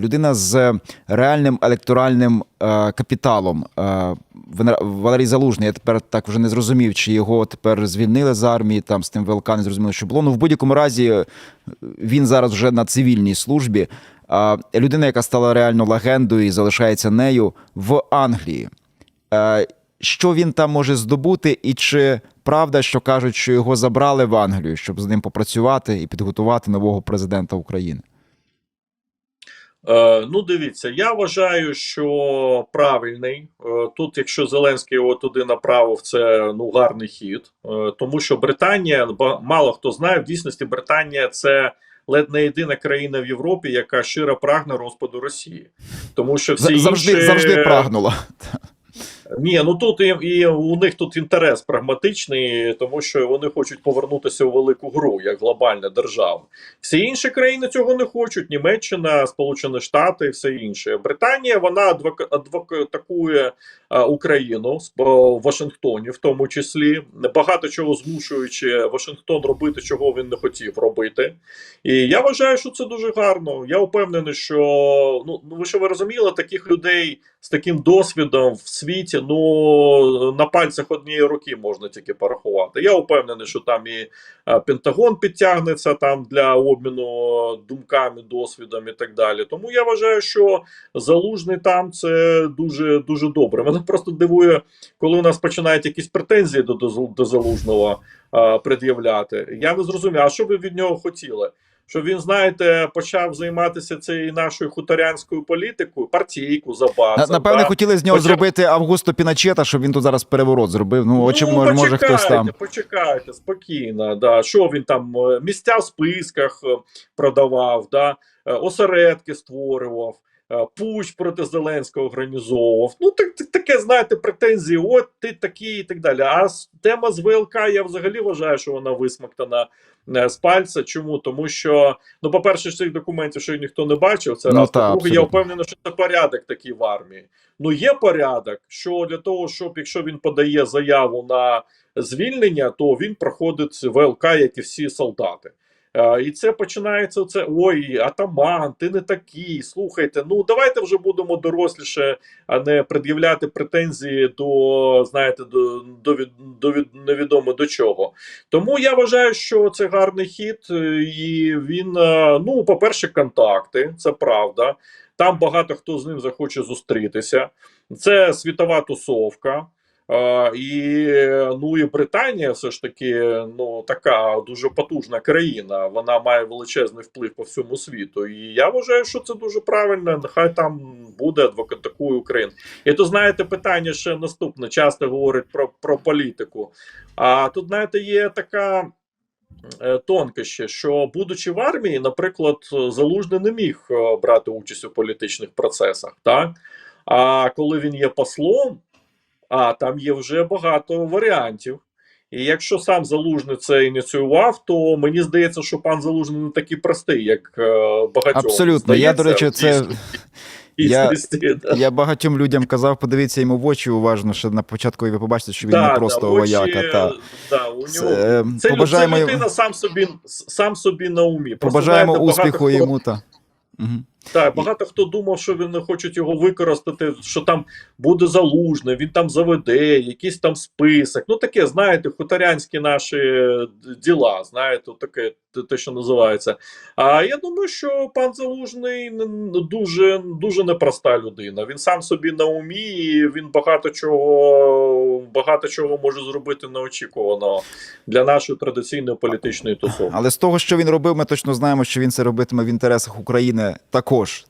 Людина з реальним електоральним е, капіталом. Е, Валерій Залужний, я тепер так вже не зрозумів, чи його тепер звільнили з армії, там з тим ВЛК не зрозуміло, що було. Ну, в будь-якому разі е, він зараз вже на цивільній службі. А людина, яка стала реально легендою і залишається нею в Англії. Е, Що він там може здобути, і чи правда, що кажуть, що його забрали в Англію, щоб з ним попрацювати і підготувати нового президента України? Е, ну, дивіться, я вважаю, що правильний. Е, тут, якщо Зеленський його туди направив, це ну гарний хід, Е, тому що Британія, мало хто знає, в дійсності Британія це ледь не єдина країна в Європі, яка щиро прагне розпаду Росії, тому що всі Завжди, інші... завжди прагнула. Ні, ну тут і, і у них тут інтерес прагматичний, тому що вони хочуть повернутися у велику гру як глобальна держава. Всі інші країни цього не хочуть: Німеччина, Сполучені Штати і все інше. Британія вона адвока, адвокатує а, Україну в Вашингтоні, в тому числі багато чого змушуючи Вашингтон робити, чого він не хотів робити. І я вважаю, що це дуже гарно. Я впевнений, що ну ви що ви розуміли, таких людей з таким досвідом в світі, ну на пальцях однієї руки можна тільки порахувати. Я впевнений, що там і е, Пентагон підтягнеться там для обміну думками, досвідом і так далі. Тому я вважаю, що залужний там це дуже дуже добре. Мене просто дивує, коли у нас починають якісь претензії до, до, до залужного е, пред'являти. Я не зрозумів, а що ви від нього хотіли? Що він, знаєте, почав займатися цією нашою хуторянською політикою, партійку На- забацав. Напевне, да? хотіли з нього Хоча- зробити Августо Піначета, щоб він тут зараз переворот зробив. Ну, очі, може, може хтось там. Почекайте, спокійно. Да. Що він там е, місця в списках е, продавав, да? е, осередки створював. Е, Пуч проти Зеленського організовував. Ну, так, так, таке, знаєте, претензії, от ти такий і так далі. А тема з ВЛК, я взагалі вважаю, що вона висмоктана е, з пальця. Чому? Тому що, ну, по-перше, цих документів ще ніхто не бачив. Це Ну, раз. та, По-друге, я впевнений, що це порядок такий в армії. Ну, є порядок, що для того, щоб якщо він подає заяву на звільнення, то він проходить ВЛК, як і всі солдати. І це починається це ой, атаман, ти не такий. Слухайте, ну давайте вже будемо доросліше, а не пред'являти претензії до знаєте, до, до, до від, невідомо до чого. Тому я вважаю, що це гарний хід, е, і він, е, ну, по-перше, контакти, це правда. Там багато хто з ним захоче зустрітися. Це світова тусовка. І ну і Британія все ж таки ну така дуже потужна країна. Вона має величезний вплив по всьому світу. І я вважаю, що це дуже правильно. Нехай там буде адвокатакує Україну. І то знаєте, питання ще наступне. Часто говорять про, про політику. А тут, знаєте, є така. е, Тонкощі, що будучи в армії, наприклад, залужний не міг е, брати участь у політичних процесах, так а коли він є послом, а там є вже багато варіантів. І якщо сам залужний це ініціював, то мені здається, що пан залужний не такий простий, як е, багатьом. Абсолютно. Я, до речі, це. Я- Я багатьом людям казав, подивіться йому в очі уважно, що на початку і ви побачите, що він Да, не просто да, очі, вояка. Та. да, у Це, е, це, побажаємо, це людина сам собі сам собі на умі. Просто, побажаємо знаєте, успіху хто- йому. Та. Угу. Так, багато хто думав, що вони хочуть його використати, що там буде залужний, він там заведе, якийсь там список. Ну таке, знаєте, хуторянські наші е, діла, знаєте, таке те- що називається. А я думаю, що пан Залужний дуже дуже непроста людина. Він сам собі на умі, і він багато чого багато чого може зробити неочікуваного для нашої традиційної політичної тусовки. Але з того, що він робив, ми точно знаємо, що він це робитиме в інтересах України також. Та.